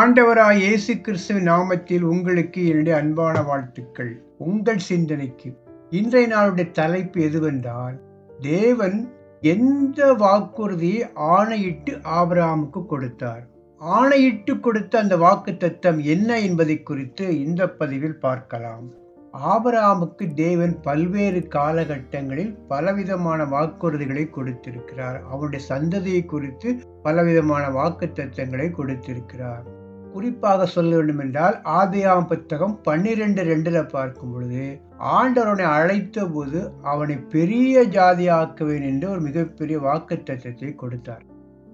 ஆண்டவராய் இயேசு கிறிஸ்துவின் நாமத்தில் உங்களுக்கு என்னுடைய அன்பான வாழ்த்துக்கள். உங்கள் சிந்தனைக்கு. இன்றைய நாளுடைய தலைப்பு எதுவென்றால் தேவன் எந்த வாக்குறுதியை ஆணையிட்டு ஆபராமுக்கு கொடுத்தார்? ஆணையிட்டு கொடுத்த அந்த வாக்கு தத்தம் என்ன என்பதை குறித்து இந்த பதிவில் பார்க்கலாம். ஆபராமுக்கு தேவன் பல்வேறு காலகட்டங்களில் பலவிதமான வாக்குறுதிகளை கொடுத்திருக்கிறார். அவருடைய சந்ததியை குறித்து பலவிதமான வாக்கு தத்தங்களை கொடுத்திருக்கிறார். குறிப்பாக சொல்ல வேண்டும் என்றால் ஆதியாம் புத்தகம் பன்னிரெண்டு ரெண்டில் பார்க்கும் பொழுது ஆண்டவனை அழைத்த போது அவனை பெரிய ஜாதியாக்குவேன் என்று ஒரு மிகப்பெரிய வாக்கு தத்தத்தை கொடுத்தார்.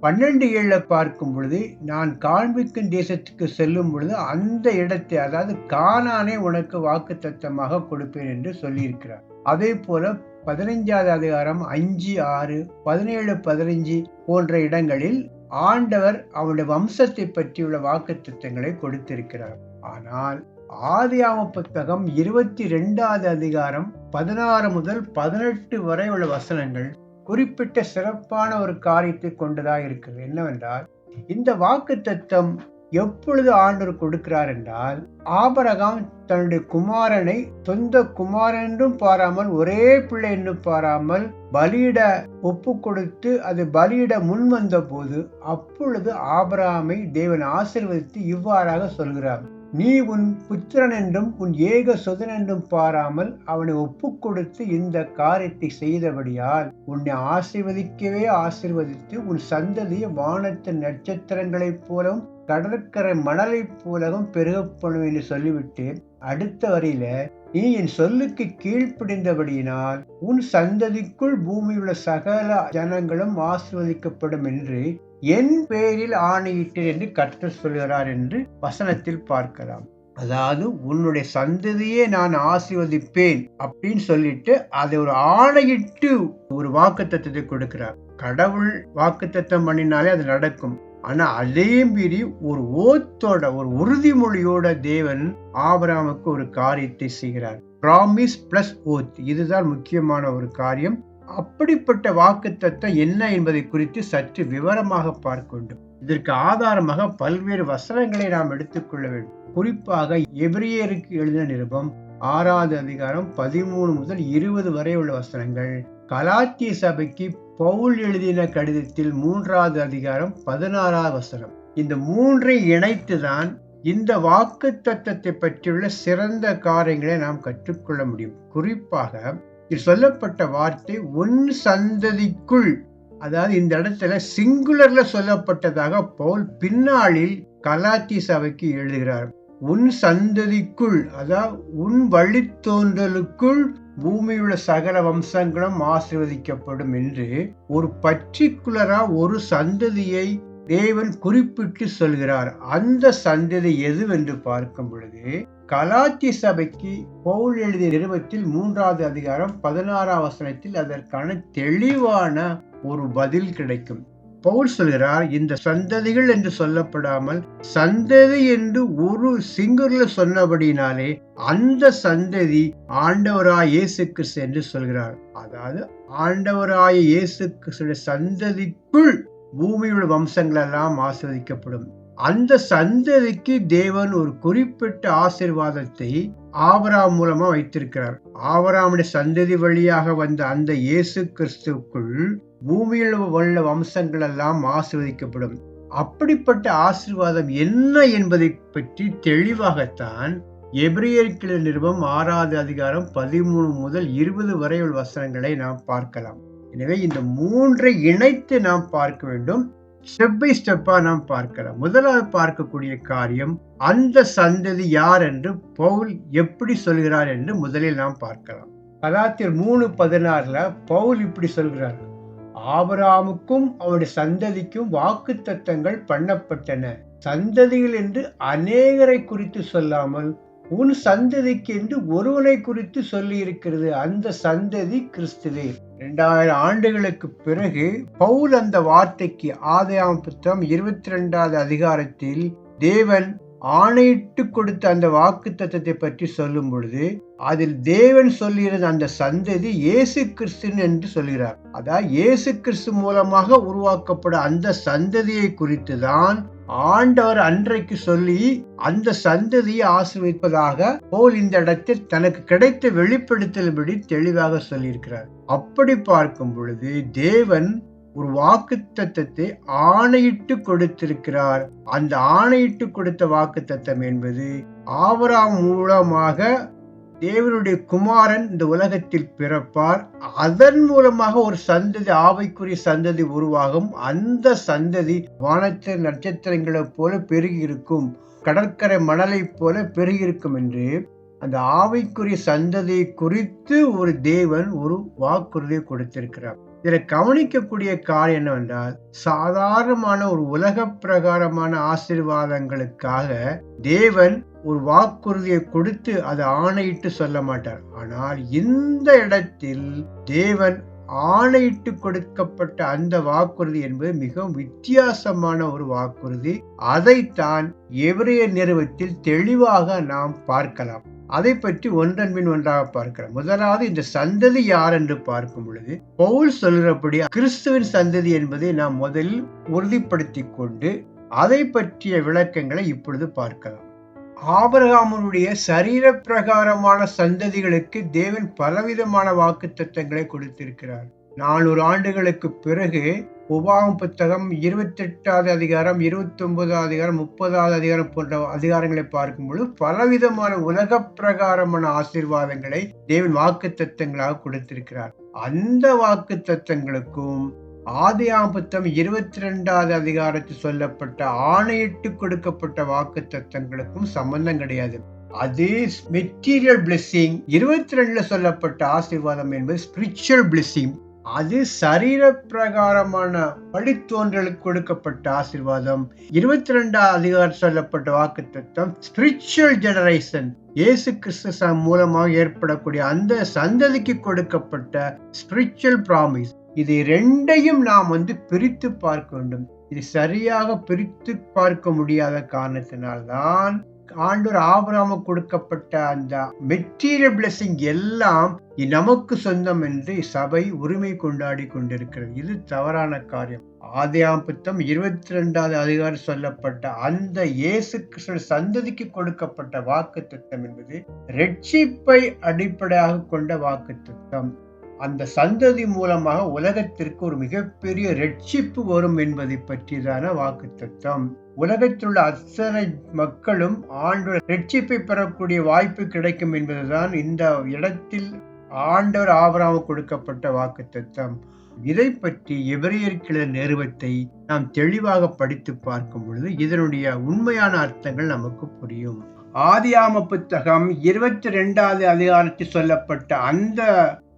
பன்னெண்டு ஏழில் பார்க்கும் பொழுது நான் காண்பிக்கும் தேசத்துக்கு செல்லும் பொழுது அந்த இடத்தை அதாவது கானானே உனக்கு வாக்கு தத்தமாக கொடுப்பேன் என்று சொல்லியிருக்கிறார். அதே போல பதினைஞ்சாவது அதிகாரம் அஞ்சு ஆறு பதினேழு பதினைஞ்சு போன்ற இடங்களில் ஆண்டவர் அவனுடைய வம்சத்தை பற்றியுள்ள வாக்கு திட்டங்களை கொடுத்திருக்கிறார். ஆனால் ஆதியாம புத்தகம் இருபத்தி ரெண்டாவது அதிகாரம் பதினாறு முதல் பதினெட்டு வரை உள்ள வசனங்கள் குறிப்பிட்ட சிறப்பான ஒரு காரியத்தை கொண்டதாக இருக்கிறது. என்னவென்றால் இந்த வாக்கு தத்தம் எப்பொழுது ஆண்டவர் கொடுக்கிறார் என்றால் ஆபரகாம் தன்னுடைய குமாரனை சொந்த குமாரன் என்றும் பாராமல் ஒரே பிள்ளை என்றும் பாராமல் பலியிட ஒப்பு கொடுத்து அது பலியிட முன் வந்த போது அப்பொழுது ஆபராமை தேவன் ஆசிர்வதித்து இவ்வாறாக சொல்கிறார். நீ உன் புத்திரன் என்றும் உன் ஏக சுதன் என்றும் பாராமல் அவனை ஒப்பு கொடுத்து இந்த காரியத்தை செய்தபடியால் உன்னை ஆசிர்வதிக்கவே ஆசிர்வதித்து உன் சந்ததியை வானத்து நட்சத்திரங்களைப் போலவும் கடற்கரை மணலைப் போலவும் பெருகப்படும் என்று சொல்லிவிட்டு அடுத்த வரையில நீ என் சொல்லுக்கு கீழ்ப்பிடிந்தபடியினால் உன் சந்ததிக்குள் பூமியுள்ள சகல ஜனங்களும் ஆசிர்வதிக்கப்படும் என்று என் பேரில் ஆணையிட்டேன் என்று கர்த்தர் சொல்கிறார் என்று வசனத்தில் பார்க்கலாம். அதாவது உன்னுடைய சந்ததியே நான் ஆசிர்வதிப்பேன் அப்படின்னு சொல்லிட்டு அதை ஒரு ஆணையிட்டு ஒரு வாக்கு தத்துவத்தை கொடுக்கிறார். கடவுள் வாக்கு தத்துவம் பண்ணினாலே அது நடக்கும். ஆனா அதையும் மீறி ஒரு ஓத்தோட ஒரு உறுதிமொழியோட தேவன் ஆபராமுக்கு ஒரு காரியத்தை செய்கிறார். ப்ராமிஸ் பிளஸ் ஓத் இதுதான் முக்கியமான ஒரு காரியம். அப்படிப்பட்ட வாக்கு தத்துவம் என்ன என்பதை குறித்து சற்று விவரமாக பார்க்க வேண்டும். இதற்கு ஆதாரமாக பல்வேறு வசனங்களை நாம் எடுத்துக்கொள்ள வேண்டும். குறிப்பாக எபிரியருக்கு எழுதின நிருபம் ஆறாவது அதிகாரம் பதிமூணு முதல் இருபது வரை உள்ள வசனங்கள். கலாத்திய சபைக்கு பவுல் எழுதின கடிதத்தில் மூன்றாவது அதிகாரம் பதினாறாவது வசனம். இந்த மூன்றை இணைத்துதான் இந்த வாக்கு தத்துவத்தை பற்றியுள்ள சிறந்த காரியங்களை நாம் கற்றுக்கொள்ள முடியும். குறிப்பாக சொல்லப்பட்ட வார்த்தை உன் சந்ததிக்குள் அதாவது இந்த இடத்துல சிங்குலர்ல சொல்லப்பட்டதாக பவுல் பின்னாளில் கலாத்தி சபைக்கு எழுதுகிறார். உன் சந்ததிக்குள் அதாவது உன் வழித்தோன்றலுக்குள் பூமியுள்ள சகல வம்சங்களும் ஆசிர்வதிக்கப்படும் என்று ஒரு பர்டிகுலரா ஒரு சந்ததியை தேவன் குறிப்பிட்டு சொல்கிறார். அந்த சந்ததி எதுவென்று பார்க்கும் பொழுது கலாத்திய சபைக்கு பவுல் எழுதிய நிறுவத்தில் மூன்றாவது அதிகாரம் பதினாறாம் வசனத்தில் அதற்கான தெளிவான ஒரு பதில் கிடைக்கும். பவுல் சொல்கிறார் இந்த சந்ததிகள் என்று சொல்லப்படாமல் சந்ததி என்று ஒரு சிங்குர்ல சொன்னபடினாலே அந்த சந்ததி ஆண்டவராய் இயேசு கிறிஸ்து என்று சொல்கிறார். அதாவது ஆண்டவராய இயேசு கிறிஸ்துடைய சந்ததிக்குள் பூமியுள்ள வம்சங்கள் எல்லாம் ஆசிர்வதிக்கப்படும். அந்த சந்ததிக்கு தேவன் ஒரு குறிப்பிட்ட ஆசிர்வாதத்தை ஆவராம் மூலமா வைத்திருக்கிறார். ஆபராமுடைய சந்ததி வழியாக வந்த அந்த இயேசு கிறிஸ்துக்குள் பூமியில் உள்ள வம்சங்கள் எல்லாம் ஆசிர்வதிக்கப்படும். அப்படிப்பட்ட ஆசிர்வாதம் என்ன என்பதை பற்றி தெளிவாகத்தான் எபிரியர்கிழ நிருபம் ஆறாவது அதிகாரம் பதிமூணு முதல் இருபது வரை உள்ள வசனங்களை நாம் பார்க்கலாம். எனவே இந்த மூன்றை இணைத்து நாம் பார்க்க வேண்டும். ஸ்டெப் பை ஸ்டெப்பா நாம் பார்க்கலாம். முதலாவது பார்க்கக்கூடிய காரியம் அந்த சந்ததி யார் என்று பவுல் எப்படி சொல்கிறார் என்று முதலில் நாம் பார்க்கலாம். கலாத்தியர் மூணு பதினாறுல பவுல் இப்படி சொல்கிறார். ஆபராமுக்கும் அவருடைய சந்ததிக்கும் வாக்கு தத்தங்கள் பண்ணப்பட்டன. சந்ததிகள் என்று அநேகரை குறித்து சொல்லாமல் உன் சந்ததிக்கு என்று ஒருவனை குறித்து சொல்லி இருக்கிறது அந்த சந்ததி கிறிஸ்துவே. இரண்டாயிரம் ஆண்டுகளுக்கு பிறகு பவுல் அந்த வார்த்தைக்கு ஆதாயம் புத்தகம் இருபத்தி ரெண்டாவது அதிகாரத்தில் தேவன் ஆணையிட்டு கொடுத்த அந்த வாக்கு தத்துவத்தை பற்றி சொல்லும் பொழுது அதில் தேவன் சொல்லுகிறது அந்த சந்ததி இயேசு கிறிஸ்து என்று சொல்கிறார். அதாவது இயேசு கிறிஸ்து மூலமாக உருவாக்கப்படும் அந்த சந்ததியை குறித்து தான் ஆண்டவர் அன்றைக்கு சொல்லி அந்த சந்ததியை ஆசிர்விப்பதாக போல் இந்த இடத்தில் தனக்கு கிடைத்த வெளிப்படுத்தல்படி தெளிவாக சொல்லியிருக்கிறார். அப்படி பார்க்கும் பொழுது தேவன் ஒரு வாக்கு தத்தத்தை ஆணையிட்டு கொடுத்திருக்கிறார். அந்த ஆணையிட்டு கொடுத்த வாக்கு தத்தம் என்பது ஆவராம் மூலமாக தேவனுடைய குமாரன் இந்த உலகத்தில் பிறப்பார். அதன் மூலமாக ஒரு சந்ததி ஆவைக்குரிய சந்ததி உருவாகும். அந்த சந்ததி வானத்து நட்சத்திரங்களைப் போல பெருகி இருக்கும் கடற்கரை மணலைப் போல பெருகி இருக்கும் என்று அந்த ஆவைக்குரிய சந்ததியை குறித்து ஒரு தேவன் ஒரு வாக்குறுதியை கொடுத்திருக்கிறார். இதில் கவனிக்கக்கூடிய காரியம் என்னவென்றால் சாதாரணமான ஒரு உலக பிரகாரமான ஆசீர்வாதங்களுக்காக தேவன் ஒரு வாக்குறுதியை கொடுத்து அதை ஆணையிட்டு சொல்ல மாட்டார். ஆனால் இந்த இடத்தில் தேவன் ஆணையிட்டு கொடுக்கப்பட்ட அந்த வாக்குறுதி என்பது மிகவும் வித்தியாசமான ஒரு வாக்குறுதி. அதைத்தான் எவரைய நிறுவத்தில் தெளிவாக நாம் பார்க்கலாம். அதை பற்றி ஒன்றன் பின் ஒன்றாக பார்க்கிறோம். முதலாவது இந்த சந்ததி யார் என்று பார்க்கும் பொழுது பவுல் சொல்கிறபடி கிறிஸ்துவின் சந்ததி என்பதை நாம் முதலில் உறுதிப்படுத்தி கொண்டு அதை பற்றிய விளக்கங்களை இப்பொழுது பார்க்கலாம். ஆபரகாமனுடைய சரீர பிரகாரமான சந்ததிகளுக்கு தேவன் பலவிதமான வாக்கு தத்தங்களை கொடுத்திருக்கிறார். நானூறு ஆண்டுகளுக்கு பிறகு உபாகம் புத்தகம் இருபத்தி எட்டாவது அதிகாரம் இருபத்தி ஒன்பதாவது அதிகாரம் முப்பதாவது அதிகாரம் போன்ற அதிகாரங்களை பார்க்கும்பொழுது பலவிதமான உலக பிரகாரமான ஆசீர்வாதங்களை தேவன் வாக்கு தத்தங்களாக கொடுத்திருக்கிறார். அந்த வாக்கு தத்தங்களுக்கும் ஆதியாம் புத்தம் இருபத்தி ரெண்டாவது அதிகாரத்தில் சொல்லப்பட்ட ஆணையிட்டு கொடுக்கப்பட்ட வாக்கு தத்தங்களுக்கும் சம்பந்தம் கிடையாது. அது மெட்டீரியல் பிளெஸ்ஸிங் இருபத்தி ரெண்டுல சொல்லப்பட்ட ஆசீர்வாதம் என்பது ஸ்பிரிச்சுவல் பிளெஸ்ஸிங் அது சரீர பிரகாரமான வழித்தோன்றலுக்கு கொடுக்கப்பட்ட ஆசீர்வாதம். இருபத்தி ரெண்டாம் அதிகாரம் சொல்லப்பட்ட வாக்கு தத்துவம் ஸ்பிரிச்சுவல் ஜெனரேஷன் இயேசு கிறிஸ்து மூலமாக ஏற்படக்கூடிய அந்த சந்ததிக்கு கொடுக்கப்பட்ட ஸ்பிரிச்சுவல் ப்ராமிஸ் இது ரெண்டையும் நாம் வந்து பிரித்து பார்க்க வேண்டும். இது சரியாக பிரித்து பார்க்க முடியாத காரணத்தினால்தான் ஆண்டவர் ஆபராம கொடுக்கப்பட்ட அந்த மெட்டீரியல் பிளெஸிங் எல்லாம் நமக்கு சொந்தம் என்று சபை உரிமை கொண்டாடி கொண்டிருக்கிறது. இது தவறான காரியம். ஆதியாம் புத்தம் இருபத்தி ரெண்டாவது அதிகாரம் சொல்லப்பட்ட அந்த இயேசு கிருஷ்ண சந்ததிக்கு கொடுக்கப்பட்ட வாக்கு திட்டம் என்பது ரட்சிப்பை அடிப்படையாக கொண்ட வாக்கு திட்டம். அந்த சந்ததி மூலமாக உலகத்திற்கு ஒரு மிகப்பெரிய ரட்சிப்பு வரும் என்பதை பற்றியதான வாக்கு தத்துவம் உலகத்தில் உள்ள அத்தனை மக்களும் ஆண்டு ரட்சிப்பை பெறக்கூடிய வாய்ப்பு கிடைக்கும் என்பதுதான் இந்த இடத்தில் ஆண்டவர் ஆபராம கொடுக்கப்பட்ட வாக்கு தத்துவம் இதை பற்றி எபிரியர்கிழ நிறுவத்தை நாம் தெளிவாக படித்து பார்க்கும் பொழுது இதனுடைய உண்மையான அர்த்தங்கள் நமக்கு புரியும். ஆதியாம புத்தகம் இருபத்தி ரெண்டாவது அதிகாரத்தில் சொல்லப்பட்ட அந்த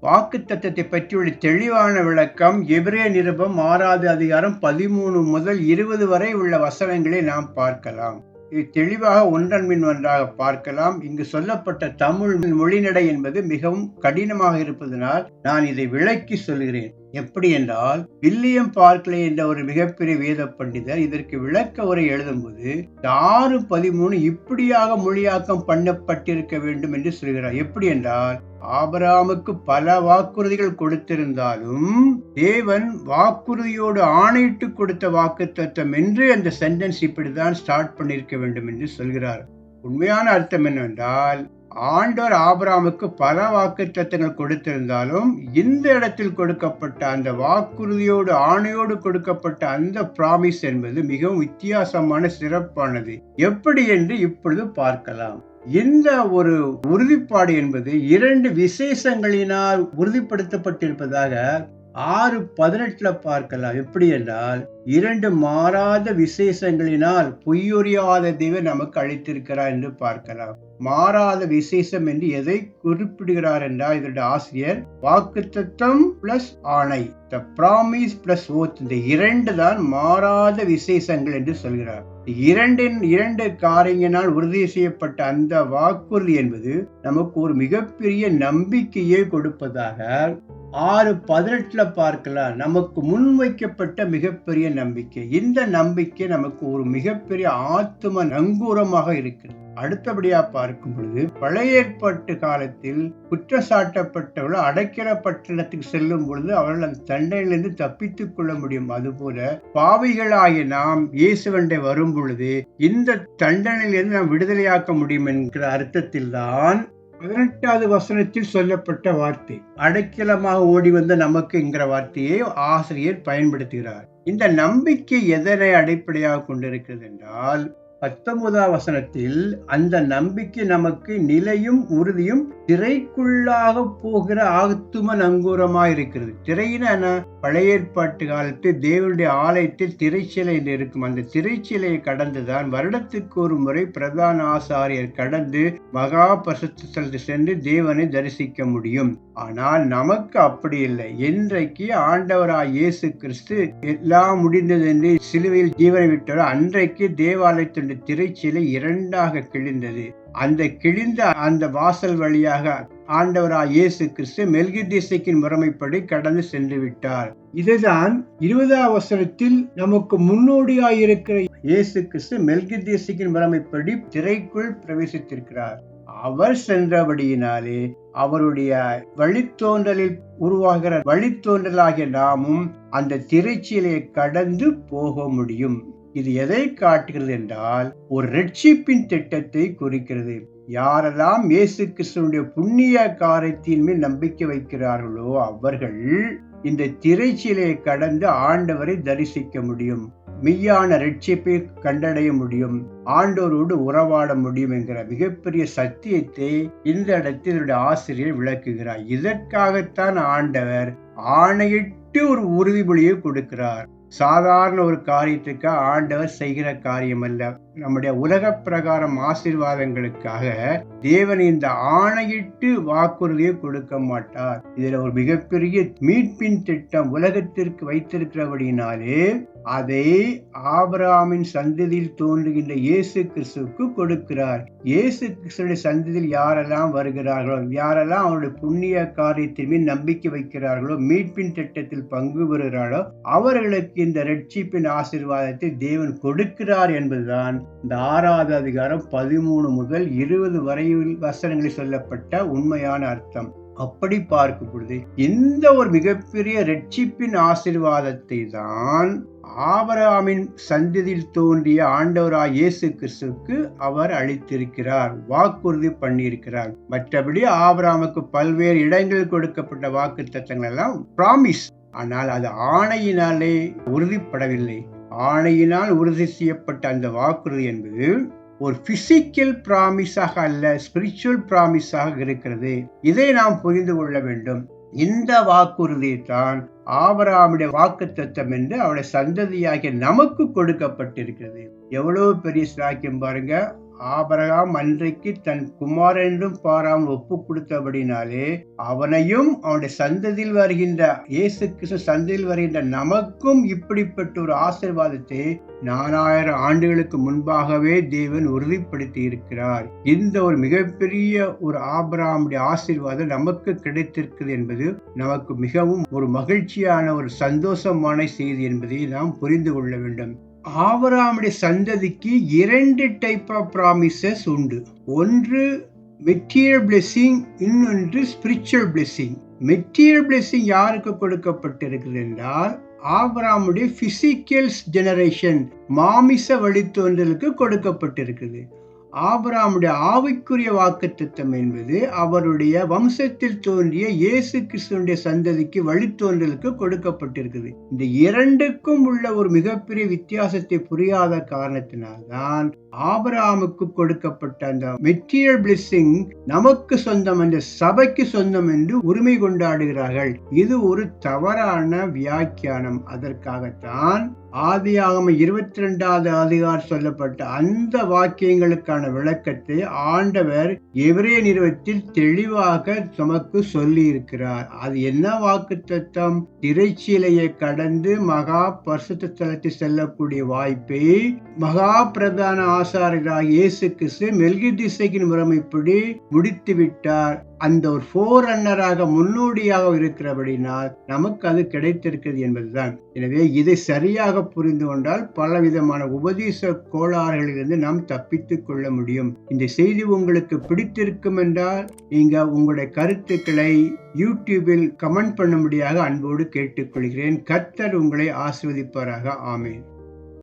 வாக்கு தத்துவத்தை பற்றியுள்ள தெளிவான விளக்கம் எபிரே நிருபம் ஆறாவது அதிகாரம் பதிமூணு முதல் இருபது வரை உள்ள வசனங்களை நாம் பார்க்கலாம். இது தெளிவாக ஒன்றன் மின் ஒன்றாக பார்க்கலாம். இங்கு சொல்லப்பட்ட தமிழ் மொழிநடை என்பது மிகவும் கடினமாக இருப்பதனால் நான் இதை விளக்கி சொல்கிறேன். எப்படி என்றால் வில்லியம் பார்க்லே என்ற ஒரு மிகப்பெரிய வேத பண்டிதர் இதற்கு விளக்க உரை எழுதும்போது ஆறு பதிமூணு இப்படியாக மொழியாக்கம் பண்ணப்பட்டிருக்க வேண்டும் என்று சொல்கிறார். எப்படி என்றால் ஆபராமுக்கு பல வாக்குறுதிகள் கொடுத்திருந்தாலும் தேவன் வாக்குறுதியோடு ஆணையிட்டு கொடுத்த வாக்கு தத்துவம் என்று அந்த சென்டென்ஸ் இப்படிதான் ஸ்டார்ட் பண்ணியிருக்க வேண்டும் என்று சொல்கிறார். உண்மையான அர்த்தம் என்னவென்றால் ஆண்டவர் ஆபராமுக்கு பல வாக்கு தத்துவங்கள் கொடுத்திருந்தாலும் இந்த இடத்தில் கொடுக்கப்பட்ட அந்த வாக்குறுதியோடு ஆணையோடு கொடுக்கப்பட்ட அந்த பிராமிஸ் என்பது மிகவும் வித்தியாசமான சிறப்பானது. எப்படி என்று இப்பொழுது பார்க்கலாம். இந்த ஒரு உறுதிப்பாடு என்பது இரண்டு விசேஷங்களினால் உறுதிப்படுத்தப்பட்டிருப்பதாக ஆறு பதினெட்டுல பார்க்கலாம். எப்படி என்றால் இரண்டு மாறாத விசேஷங்களினால் பொய்யொறியாத தெய்வம் நமக்கு அளித்திருக்கிறார் என்று பார்க்கலாம். மாறாத விசேஷம் என்று எதை குறிப்பிடுகிறார் என்றால் இதனுடைய ஆசிரியர் வாக்குத்தத்தம் பிளஸ் ஆணை த ப்ராமிஸ் பிளஸ் ஓத் இந்த இரண்டு தான் மாறாத விசேஷங்கள் என்று சொல்கிறார். இரண்டின் இரண்டு காரியங்களால் உறுதி செய்யப்பட்ட அந்த வாக்குறுதி என்பது நமக்கு ஒரு மிகப்பெரிய நம்பிக்கையை கொடுப்பதாக ஆறு பதினெட்டுல பார்க்கலாம். நமக்கு முன்வைக்கப்பட்ட மிகப்பெரிய நம்பிக்கை. இந்த நம்பிக்கை நமக்கு ஒரு மிகப்பெரிய ஆத்ம நங்கூரமாக இருக்கிறது. அடுத்தபடியா பார்க்கும் பொழுது பழைய ஏற்பாட்டு காலத்தில் குற்றச்சாட்டப்பட்டவர்கள் அடைக்கிற பட்டணத்துக்கு செல்லும் பொழுது அவர்கள் அந்த தண்டனையிலிருந்து தப்பித்துக் கொள்ள முடியும். அதுபோல பாவிகளாகிய நாம் இயேசுவண்டை வரும் பொழுது இந்த தண்டனையிலிருந்து நாம் விடுதலையாக்க முடியும் என்கிற அர்த்தத்தில் தான் பதினெட்டாவது வசனத்தில் சொல்லப்பட்ட வார்த்தை. அடைக்கலமாக ஓடி வந்த நமக்கு என்கிற வார்த்தையை ஆசிரியர் பயன்படுத்துகிறார். இந்த நம்பிக்கை எதனை அடிப்படையாக கொண்டிருக்கிறது என்றால் பத்தொன்பதாம் வசனத்தில் அந்த நம்பிக்கை நமக்கு நிலையும் உறுதியும் திரைக்குள்ளாக போகிற ஆத்தும நங்கூரமாக இருக்கிறது திரையின பழைய ஏற்பாட்டு காலத்தில் தேவனுடைய ஆலயத்தில் திரைச்சிலை என்று இருக்கும். அந்த திரைச்சிலையை கடந்துதான் வருடத்துக்கு ஒரு முறை பிரதான ஆசாரியர் கடந்து மகா பரிசுத்தலத்தில் சென்று தேவனை தரிசிக்க முடியும். ஆனால் நமக்கு அப்படி இல்லை. என்றைக்கு ஆண்டவராய் இயேசு கிறிஸ்து எல்லாம் முடிந்தது என்று சிலுவையில் ஜீவனை விட்டாரோ அன்றைக்கு அந்த திரைச்சிலை இரண்டாக கிழிந்தது. அந்த கிழிந்த அந்த வாசல் வழியாக ஆண்டவராய் இயேசு கிறிஸ்து மெல்கி திசைக்கின் முறைமைப்படி கடந்து சென்று விட்டார். இதுதான் இருபதாம் அவசரத்தில் நமக்கு முன்னோடியாயிருக்கிற இயேசு கிறிஸ்து மெல்கி திசைக்கின் முறைமைப்படி திரைக்குள் பிரவேசித்திருக்கிறார். அவர் சென்றபடியினாலே அவருடைய வழித்தோன்றலில் உருவாகிற வழித்தோன்றலாகிய நாமும் அந்த திரைச்சீலையை கடந்து போக முடியும். இது எதை காட்டுகிறது என்றால் ஒரு ரட்சிப்பின் திட்டத்தை குறிக்கிறது. யாரெல்லாம் இயேசு கிறிஸ்துவனுடைய புண்ணிய காரியத்தின் மேல் நம்பிக்கை வைக்கிறார்களோ அவர்கள் இந்த திரைச்சிலையை கடந்து ஆண்டவரை தரிசிக்க முடியும். மெய்யான ரட்சிப்பை கண்டடைய முடியும். ஆண்டோரோடு உறவாட முடியும் என்கிற மிகப்பெரிய சத்தியத்தை இந்த இடத்தில் ஆசிரியர் விளக்குகிறார். இதற்காகத்தான் ஆண்டவர் ஆணையிட்டு ஒரு உறுதிமொழியை கொடுக்கிறார். சாதாரண ஒரு காரியத்துக்கு ஆண்டவர் செய்கிற காரியம் அல்ல நம்முடைய உலக பிரகாரம் ஆசீர்வாதங்களுக்காக தேவன் இந்த ஆணையிட்டு வாக்குறுதியை கொடுக்க மாட்டார். இதுல ஒரு மிகப்பெரிய மீட்பின் திட்டம் உலகத்திற்கு வைத்திருக்கிறபடினாலே அதை ஆபராமின் சந்ததியில் தோன்றுகின்ற இயேசு கிறிஸ்துவுக்கு கொடுக்கிறார். இயேசு கிறிஸ்துடைய சந்ததியில் யாரெல்லாம் வருகிறார்களோ யாரெல்லாம் அவருடைய புண்ணிய காரியத்தின் மீது நம்பிக்கை வைக்கிறார்களோ மீட்பின் திட்டத்தில் பங்கு பெறுகிறாரோ அவர்களுக்கு இந்த ரட்சிப்பின் ஆசீர்வாதத்தை தேவன் கொடுக்கிறார் என்பதுதான் இந்த ஆறாவது அதிகாரம் பதிமூணு முதல் இருபது வரையில் வசனங்களில் சொல்லப்பட்ட உண்மையான அர்த்தம். அப்படி பார்க்கும் பொழுது இந்த ஒரு மிகப்பெரிய ரட்சிப்பின் ஆசிர்வாதத்தை தான் ஆபராமின் சந்ததியில் தோன்றிய ஆண்டவராய் இயேசு கிறிஸ்துவுக்கு அவர் அளித்திருக்கிறார் வாக்குறுதி பண்ணியிருக்கிறார். மற்றபடி ஆபராமுக்கு பல்வேறு இடங்களில் கொடுக்கப்பட்ட வாக்கு தத்தங்கள் எல்லாம் பிராமிஸ் ஆனால் அது ஆணையினாலே உறுதிப்படவில்லை. ஆணையினால் உறுதி செய்யப்பட்ட அந்த வாக்குறுதி என்பது ஒரு பிசிக்கல் ப்ராமிஸாக அல்ல ஸ்பிரிச்சுவல் ப்ராமிஸாக இருக்கிறது. இதை நாம் புரிந்து கொள்ள வேண்டும். இந்த வாக்குறுதி தான் ஆபராமுடைய வாக்கு தத்துவம் என்று அவருடைய சந்ததியாகிய நமக்கு கொடுக்கப்பட்டிருக்கிறது. எவ்வளவு பெரிய சாக்கியம் பாருங்க. ஆபரகாம் அன்றைக்கு தன் குமாரென்றும் பாராம் ஒப்பு கொடுத்தபடினாலே அவனையும் அவனுடைய சந்ததியில் வருகின்ற இயேசு கிறிஸ்து சந்ததியில் வருகின்ற நமக்கும் இப்படிப்பட்ட ஒரு ஆசிர்வாதத்தை நாலாயிரம் ஆண்டுகளுக்கு முன்பாகவே தேவன் உறுதிப்படுத்தி இருக்கிறார் இந்த ஒரு மிகப்பெரிய ஒரு ஆபராமுடைய ஆசிர்வாதம் நமக்கு கிடைத்திருக்கிறது என்பது நமக்கு மிகவும் ஒரு மகிழ்ச்சியான ஒரு சந்தோஷமான செய்தி என்பதை நாம் புரிந்து கொள்ள வேண்டும். ஆபராமுடைய சந்ததிக்கு இரண்டு டைப் ஆஃப் ப்ராமிசஸ் உண்டு. ஒன்று மெட்டீரியல் பிளெஸ்ஸிங் இன்னொன்று ஸ்பிரிச்சுவல் பிளெஸ்ஸிங் மெட்டீரியல் பிளெஸ்ஸிங் யாருக்கு கொடுக்கப்பட்டிருக்கிறது என்றால் ஆபராமுடைய பிசிக்கல்ஸ் ஜெனரேஷன் மாமிச வழித்தோன்றலுக்கு கொடுக்கப்பட்டிருக்குது ஆபராமுடைய ஆவிக்குரிய வாக்கு திட்டம் என்பது அவருடைய வம்சத்தில் தோன்றிய இயேசு கிறிஸ்துவனுடைய சந்ததிக்கு வழித்தோன்றலுக்கு கொடுக்கப்பட்டிருக்குது இந்த இரண்டுக்கும் உள்ள ஒரு மிகப்பெரிய வித்தியாசத்தை புரியாத காரணத்தினால்தான் ஆபராமுக்கு கொடுக்கப்பட்ட அந்த மெட்டீரியல் பிளெஸிங் நமக்கு சொந்தம் அந்த சபைக்கு சொந்தம் என்று உரிமை கொண்டாடுகிறார்கள். இது ஒரு தவறான வியாக்கியானம். அதற்காகத்தான் ஆதியாகம இருபத்தி ரெண்டாவது அதிகார் சொல்லப்பட்ட அந்த வாக்கியங்களுக்கான விளக்கத்தை ஆண்டவர் எவரே நிறுவத்தில் தெளிவாக நமக்கு சொல்லி இருக்கிறார் அது என்ன வாக்கு தத்துவம் திரைச்சீலையை கடந்து மகா பரிசுத்த தலத்தில் செல்லக்கூடிய வாய்ப்பை மகா பிரதான ஆசாரியராக இயேசு கிறிஸ்து மெல்கி திசைக்கின் முறைமைப்படி முடித்து விட்டார். அந்த ஒரு ஃபோர் ரன்னராக முன்னோடியாக இருக்கிறபடினால் நமக்கு அது கிடைத்திருக்கிறது என்பதுதான். எனவே இதை சரியாக புரிந்து கொண்டால் பலவிதமான உபதேச கோளாறுகளிலிருந்து நாம் தப்பித்துக் கொள்ள முடியும். இந்த செய்தி உங்களுக்கு பிடித்திருக்கும் என்றால் நீங்க உங்களுடைய கருத்துக்களை யூடியூபில் கமெண்ட் பண்ணும்படியாக அன்போடு கேட்டுக்கொள்கிறேன். கர்த்தர் உங்களை ஆசிர்வதிப்பாராக. ஆமேன்.